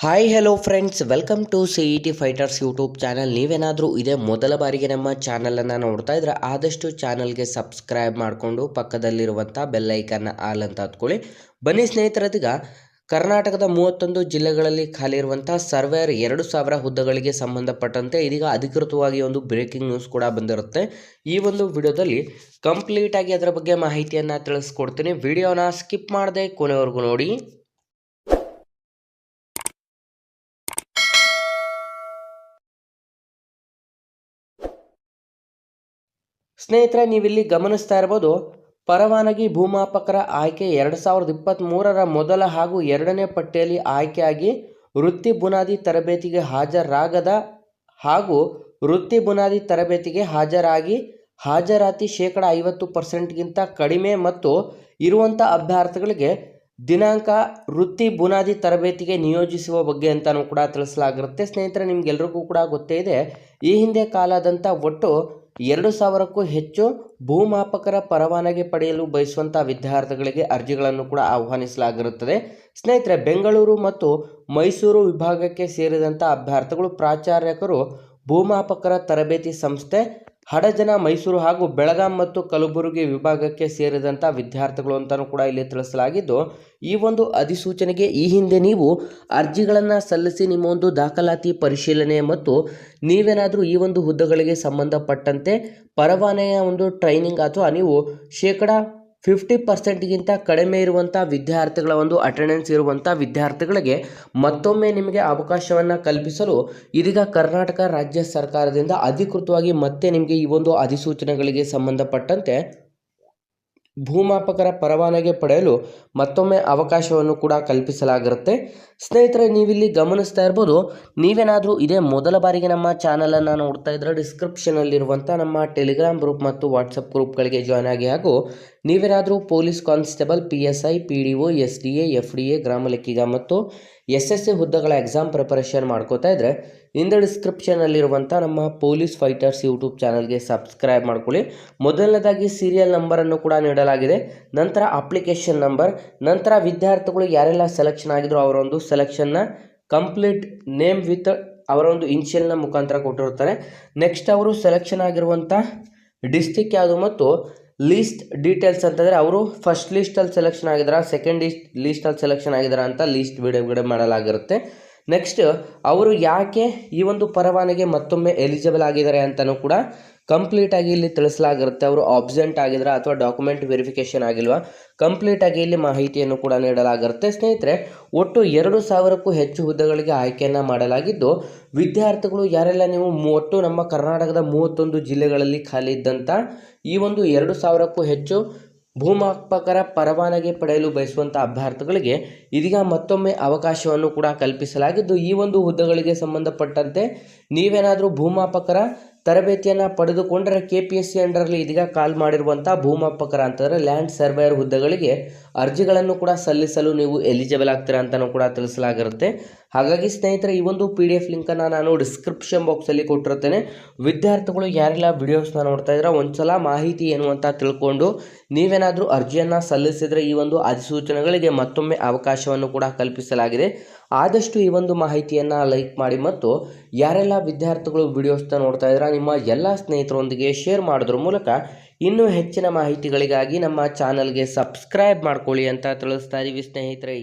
Hi hello friends welcome to C E T fighters YouTube channel ನೀವೇನಾದರೂ ಇದೇ ಮೊದಲ ಬಾರಿಗೆ ನಮ್ಮ ಚಾನಲನ್ನು ನೋಡ್ತಾ ಇದ್ರೆ ಆದಷ್ಟು ಚಾನಲ್ಗೆ ಸಬ್ಸ್ಕ್ರೈಬ್ ಮಾಡಿಕೊಂಡು ಪಕ್ಕದಲ್ಲಿರುವಂಥ ಬೆಲ್ಲೈಕನ್ನ ಆಲ್ ಅಂತ ಹತ್ಕೊಳ್ಳಿ ಬನ್ನಿ ಸ್ನೇಹಿತರದೀಗ ಕರ್ನಾಟಕದ ಮೂವತ್ತೊಂದು ಜಿಲ್ಲೆಗಳಲ್ಲಿ ಖಾಲಿ ಇರುವಂಥ ಸರ್ವೇರ್ ಎರಡು ಸಾವಿರ ಹುದ್ದೆಗಳಿಗೆ ಸಂಬಂಧಪಟ್ಟಂತೆ ಇದೀಗ ಅಧಿಕೃತವಾಗಿ ಒಂದು ಬ್ರೇಕಿಂಗ್ ನ್ಯೂಸ್ ಕೂಡ ಬಂದಿರುತ್ತೆ. ಈ ಒಂದು ವಿಡಿಯೋದಲ್ಲಿ ಕಂಪ್ಲೀಟಾಗಿ ಅದರ ಬಗ್ಗೆ ಮಾಹಿತಿಯನ್ನು ತಿಳಿಸ್ಕೊಡ್ತೀನಿ. ವಿಡಿಯೋನ ಸ್ಕಿಪ್ ಮಾಡದೆ ಕೊನೆವರೆಗೂ ನೋಡಿ. ಸ್ನೇಹಿತರೆ, ನೀವಿಲ್ಲಿ ಗಮನಿಸ್ತಾ ಇರ್ಬೋದು, ಪರವಾನಗಿ ಭೂಮಾಪಕರ ಆಯ್ಕೆ ಎರಡು ಸಾವಿರದ ಇಪ್ಪತ್ತ್ಮೂರರ ಮೊದಲ ಹಾಗೂ ಎರಡನೇ ಪಟ್ಟಿಯಲ್ಲಿ ಆಯ್ಕೆಯಾಗಿ ವೃತ್ತಿ ಬುನಾದಿ ತರಬೇತಿಗೆ ಹಾಜರಾಗದ ಹಾಗೂ ವೃತ್ತಿ ಬುನಾದಿ ತರಬೇತಿಗೆ ಹಾಜರಾಗಿ ಹಾಜರಾತಿ ಶೇಕಡ ಐವತ್ತು ಪರ್ಸೆಂಟ್ಗಿಂತ ಕಡಿಮೆ ಮತ್ತು ಇರುವಂಥ ಅಭ್ಯರ್ಥಿಗಳಿಗೆ ದಿನಾಂಕ ವೃತ್ತಿ ಬುನಾದಿ ತರಬೇತಿಗೆ ನಿಯೋಜಿಸುವ ಬಗ್ಗೆ ಅಂತಲೂ ಕೂಡ ತಿಳಿಸಲಾಗಿರುತ್ತೆ. ಸ್ನೇಹಿತರೆ, ನಿಮಗೆಲ್ರಿಗೂ ಕೂಡ ಗೊತ್ತೇ ಇದೆ, ಈ ಹಿಂದೆ ಕಾಲಾದಂಥ ಒಟ್ಟು ಎರಡು ಸಾವಿರಕ್ಕೂ ಹೆಚ್ಚು ಭೂಮಾಪಕರ ಪರವಾನಗಿ ಪಡೆಯಲು ಬಯಸುವಂಥ ವಿದ್ಯಾರ್ಥಿಗಳಿಗೆ ಅರ್ಜಿಗಳನ್ನು ಕೂಡ ಆಹ್ವಾನಿಸಲಾಗಿರುತ್ತದೆ. ಸ್ನೇಹಿತರೆ, ಬೆಂಗಳೂರು ಮತ್ತು ಮೈಸೂರು ವಿಭಾಗಕ್ಕೆ ಸೇರಿದಂಥ ಅಭ್ಯರ್ಥಿಗಳು, ಪ್ರಾಚಾರ್ಯಕರು ಭೂಮಾಪಕರ ತರಬೇತಿ ಸಂಸ್ಥೆ ಹಡಜನ, ಮೈಸೂರು ಹಾಗೂ ಬೆಳಗಾಂ ಮತ್ತು ಕಲಬುರಗಿ ವಿಭಾಗಕ್ಕೆ ಸೇರಿದಂಥ ವಿದ್ಯಾರ್ಥಿಗಳು ಅಂತಲೂ ಕೂಡ ಇಲ್ಲಿ ತಿಳಿಸಲಾಗಿದ್ದು, ಈ ಒಂದು ಅಧಿಸೂಚನೆಗೆ ಈ ಹಿಂದೆ ನೀವು ಅರ್ಜಿಗಳನ್ನು ಸಲ್ಲಿಸಿ ನಿಮ್ಮ ಒಂದು ದಾಖಲಾತಿ ಪರಿಶೀಲನೆ ಮತ್ತು ನೀವೇನಾದರೂ ಈ ಒಂದು ಹುದ್ದೆಗಳಿಗೆ ಸಂಬಂಧಪಟ್ಟಂತೆ ಪರವಾನೆಯ ಒಂದು ಟ್ರೈನಿಂಗ್ ಅಥವಾ ನೀವು ಶೇಕಡ ಫಿಫ್ಟಿ ಪರ್ಸೆಂಟ್ಗಿಂತ ಕಡಿಮೆ ಇರುವಂಥ ವಿದ್ಯಾರ್ಥಿಗಳ ಒಂದು ಅಟೆಂಡೆನ್ಸ್ ಇರುವಂಥ ವಿದ್ಯಾರ್ಥಿಗಳಿಗೆ ಮತ್ತೊಮ್ಮೆ ನಿಮಗೆ ಅವಕಾಶವನ್ನು ಕಲ್ಪಿಸಲು ಇದೀಗ ಕರ್ನಾಟಕ ರಾಜ್ಯ ಸರ್ಕಾರದಿಂದ ಅಧಿಕೃತವಾಗಿ ಮತ್ತೆ ನಿಮಗೆ ಈ ಒಂದು ಅಧಿಸೂಚನೆಗಳಿಗೆ ಸಂಬಂಧಪಟ್ಟಂತೆ ಭೂಮಾಪಕರ ಪರವಾನಗಿ ಪಡೆಯಲು ಮತ್ತೊಮ್ಮೆ ಅವಕಾಶವನ್ನು ಕೂಡ ಕಲ್ಪಿಸಲಾಗಿರುತ್ತೆ. ಸ್ನೇಹಿತರೆ, ನೀವಿಲ್ಲಿ ಗಮನಿಸ್ತಾ ಇರ್ಬೋದು, ನೀವೇನಾದರೂ ಇದೇ ಮೊದಲ ಬಾರಿಗೆ ನಮ್ಮ ಚಾನಲನ್ನು ನೋಡ್ತಾ ಇದ್ದರೆ ಡಿಸ್ಕ್ರಿಪ್ಷನಲ್ಲಿರುವಂಥ ನಮ್ಮ ಟೆಲಿಗ್ರಾಮ್ ಗ್ರೂಪ್ ಮತ್ತು ವಾಟ್ಸಪ್ ಗ್ರೂಪ್ಗಳಿಗೆ ಜಾಯ್ನ್ ಆಗಿ ಹಾಗೂ ನೀವೇನಾದರೂ police constable, P S I, P D O, S D A, F D A, ಗ್ರಾಮ ಲೆಕ್ಕಿಗ ಮತ್ತು ಎಸ್ ಎಸ್ ಸಿ ಹುದ್ದೆಗಳ ಎಕ್ಸಾಮ್ ಪ್ರಿಪರೇಷನ್ ಮಾಡ್ಕೋತಾ ಇದ್ದರೆ ಇಂದ ಡಿಸ್ಕ್ರಿಪ್ಷನಲ್ಲಿರುವಂಥ ನಮ್ಮ ಪೊಲೀಸ್ ಫೈಟರ್ಸ್ ಯೂಟ್ಯೂಬ್ ಚಾನಲ್ಗೆ ಸಬ್ಸ್ಕ್ರೈಬ್ ಮಾಡ್ಕೊಳ್ಳಿ. ಮೊದಲನೇದಾಗಿ ಸೀರಿಯಲ್ ನಂಬರನ್ನು ಕೂಡ ನೀಡಲಾಗಿದೆ. ನಂತರ ಅಪ್ಲಿಕೇಶನ್ ನಂಬರ್, ನಂತರ ವಿದ್ಯಾರ್ಥಿಗಳು ಯಾರೆಲ್ಲ ಸೆಲೆಕ್ಷನ್ ಆಗಿದ್ರು ಅವರೊಂದು ಸೆಲೆಕ್ಷನ್ನ ಕಂಪ್ಲೀಟ್ ನೇಮ್ ವಿತ್ ಅವರ ಒಂದು ಇನ್ಷಿಯಲ್ನ ಮುಖಾಂತರ ಕೊಟ್ಟಿರ್ತಾರೆ ನೆಕ್ಸ್ಟ್ ಅವರು ಸೆಲೆಕ್ಷನ್ ಆಗಿರುವಂಥ ಡಿಸ್ಟಿಕ್ ಯಾವುದು ಮತ್ತು ಲೀಸ್ಟ್ ಡೀಟೇಲ್ಸ್ ಅಂತಂದರೆ ಅವರು ಫಸ್ಟ್ ಲೀಸ್ಟಲ್ಲಿ ಸೆಲೆಕ್ಷನ್ ಆಗಿದ್ದಾರಾ ಸೆಕೆಂಡ್ ಲೀಸ್ಟ್ ಲೀಸ್ಟಲ್ಲಿ ಸೆಲೆಕ್ಷನ್ ಆಗಿದಾರ ಅಂತ ಲೀಸ್ಟ್ ಬಿಡುಗಡೆ ಮಾಡಲಾಗಿರುತ್ತೆ. ನೆಕ್ಸ್ಟ್ ಅವರು ಯಾಕೆ ಈ ಒಂದು ಪರವಾನಗಿ ಮತ್ತೊಮ್ಮೆ ಎಲಿಜಿಬಲ್ ಆಗಿದ್ದಾರೆ ಅಂತಲೂ ಕೂಡ ಕಂಪ್ಲೀಟಾಗಿ ಇಲ್ಲಿ ತಿಳಿಸಲಾಗಿರುತ್ತೆ. ಅವರು ಆಬ್ಸೆಂಟ್ ಆಗಿದ್ರೆ ಅಥವಾ ಡಾಕ್ಯುಮೆಂಟ್ ವೆರಿಫಿಕೇಷನ್ ಆಗಿಲ್ವಾ? ಕಂಪ್ಲೀಟಾಗಿ ಇಲ್ಲಿ ಮಾಹಿತಿಯನ್ನು ಕೂಡ ನೀಡಲಾಗಿರುತ್ತೆ. ಸ್ನೇಹಿತರೆ, ಒಟ್ಟು ಎರಡು ಸಾವಿರಕ್ಕೂ ಹೆಚ್ಚು ಹುದ್ದೆಗಳಿಗೆ ಆಯ್ಕೆಯನ್ನು ಮಾಡಲಾಗಿದ್ದು, ವಿದ್ಯಾರ್ಥಿಗಳು ಯಾರೆಲ್ಲ ನೀವು ಒಟ್ಟು ನಮ್ಮ ಕರ್ನಾಟಕದ ಮೂವತ್ತೊಂದು ಜಿಲ್ಲೆಗಳಲ್ಲಿ ಖಾಲಿ ಇದ್ದಂಥ ಈ ಒಂದು ಎರಡು ಸಾವಿರಕ್ಕೂ ಹೆಚ್ಚು ಭೂಮಾಪಕರ ಪರವಾನಗಿ ಪಡೆಯಲು ಬಯಸುವಂಥ ಅಭ್ಯರ್ಥಿಗಳಿಗೆ ಇದೀಗ ಮತ್ತೊಮ್ಮೆ ಅವಕಾಶವನ್ನು ಕೂಡ ಕಲ್ಪಿಸಲಾಗಿದ್ದು, ಈ ಒಂದು ಹುದ್ದೆಗಳಿಗೆ ಸಂಬಂಧಪಟ್ಟಂತೆ ನೀವೇನಾದರೂ ಭೂಮಾಪಕರ ತರಬೇತಿಯನ್ನು ಪಡೆದುಕೊಂಡರೆ ಕೆ ಪಿ ಎಸ್ ಸಿ ಅಂಡರಲ್ಲಿ ಇದೀಗ ಕಾಲ್ ಮಾಡಿರುವಂಥ ಭೂಮಾಪಕರ ಅಂತಂದರೆ ಲ್ಯಾಂಡ್ ಸರ್ವೇಯರ್ ಹುದ್ದೆಗಳಿಗೆ ಅರ್ಜಿಗಳನ್ನು ಕೂಡ ಸಲ್ಲಿಸಲು ನೀವು ಎಲಿಜಿಬಲ್ ಆಗ್ತೀರಾ ಅಂತಲೂ ಕೂಡ ತಿಳಿಸಲಾಗಿರುತ್ತೆ. ಹಾಗಾಗಿ ಸ್ನೇಹಿತರೆ, ಈ ಒಂದು ಪಿ ಡಿ ಎಫ್ ಲಿಂಕನ್ನು ನಾನು ಡಿಸ್ಕ್ರಿಪ್ಷನ್ ಬಾಕ್ಸಲ್ಲಿ ಕೊಟ್ಟಿರ್ತೇನೆ ವಿದ್ಯಾರ್ಥಿಗಳು ಯಾರೆಲ್ಲ ವಿಡಿಯೋಸ್ನ ನೋಡ್ತಾ ಇದ್ರೆ ಒಂದ್ಸಲ ಮಾಹಿತಿ ಏನು ಅಂತ ತಿಳ್ಕೊಂಡು ನೀವೇನಾದರೂ ಅರ್ಜಿಯನ್ನು ಸಲ್ಲಿಸಿದರೆ ಈ ಒಂದು ಅಧಿಸೂಚನೆಗಳಿಗೆ ಮತ್ತೊಮ್ಮೆ ಅವಕಾಶವನ್ನು ಕೂಡ ಕಲ್ಪಿಸಲಾಗಿದೆ. ಆದಷ್ಟು ಈ ಒಂದು ಮಾಹಿತಿಯನ್ನು ಲೈಕ್ ಮಾಡಿ ಮತ್ತು ಯಾರೆಲ್ಲ ವಿದ್ಯಾರ್ಥಿಗಳು ವಿಡಿಯೋಸ್ನ ನೋಡ್ತಾ ಇದ್ದೀರಾ ನಿಮ್ಮ ಎಲ್ಲ ಸ್ನೇಹಿತರೊಂದಿಗೆ ಶೇರ್ ಮಾಡೋದ್ರ ಮೂಲಕ ಇನ್ನೂ ಹೆಚ್ಚಿನ ಮಾಹಿತಿಗಳಿಗಾಗಿ ನಮ್ಮ ಚಾನಲ್ಗೆ ಸಬ್ಸ್ಕ್ರೈಬ್ ಮಾಡ್ಕೊಳ್ಳಿ ಅಂತ ತಿಳಿಸ್ತಾ ಇದ್ದೀವಿ ಸ್ನೇಹಿತರೆ.